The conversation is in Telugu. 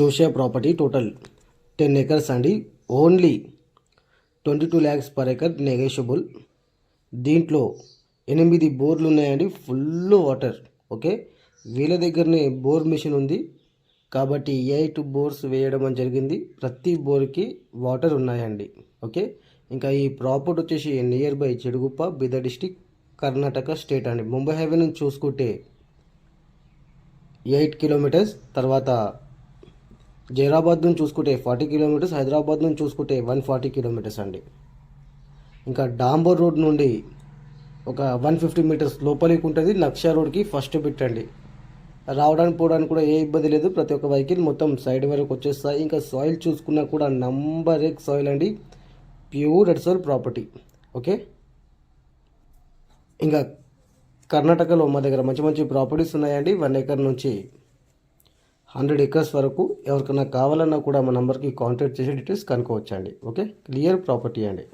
చూసే ప్రాపర్టీ టోటల్ టెన్ ఎకర్స్ అండి. Only twenty two lakhs per acre negotiable. దీంట్లో ఎనిమిది బోర్లు ఉన్నాయండి. Full water okay? వీళ్ళ దగ్గరనే బోర్ మిషన్ ఉంది. కాబట్టి ఎయిట్ బోర్స్ వేయడం అని జరిగింది. ప్రతి బోర్కి వాటర్ ఉన్నాయండి ఓకే? ఇంకా ఈ ప్రాపర్టీ వచ్చేసి near by Chedugoppa Bidar district Karnataka state అండి. ముంబై హైవే నుంచి చూసుకుంటే ఎయిట్ కిలోమీటర్స్. తర్వాత జైరాబాద్ నుంచి చూసుకుంటే ఫార్టీ కిలోమీటర్స్ హైదరాబాద్ నుంచి చూసుకుంటే వన్ ఫార్టీ కిలోమీటర్స్ అండి. ఇంకా డాంబర్ రోడ్ నుండి ఒక వన్ ఫిఫ్టీ మీటర్స్ లోపలికి ఉంటుంది. నక్షా రోడ్కి ఫస్ట్ బిట్ అండి. రావడానికి పోవడానికి కూడా ఏ ఇబ్బంది లేదు. ప్రతి ఒక్క వెహికల్ మొత్తం సైడ్ వరకు వచ్చేస్తాయి. ఇంకా సాయిల్ చూసుకున్నా కూడా నంబర్ ఎక్ సాయిల్ అండి. Pure red soil property. Okay? ఇంకా కర్ణాటకలో మా దగ్గర మంచి మంచి ప్రాపర్టీస్ ఉన్నాయండి. వన్ ఎకర్ నుంచి హండ్రెడ్ ఎకర్స్ వరకు ఎవరికైనా కావాలన్నా కూడా మా నెంబర్కి కాంటాక్ట్ చేసి డీటెయిల్స్ కనుక్కోవచ్చండి. ఓకే? క్లియర్ ప్రాపర్టీ అండి.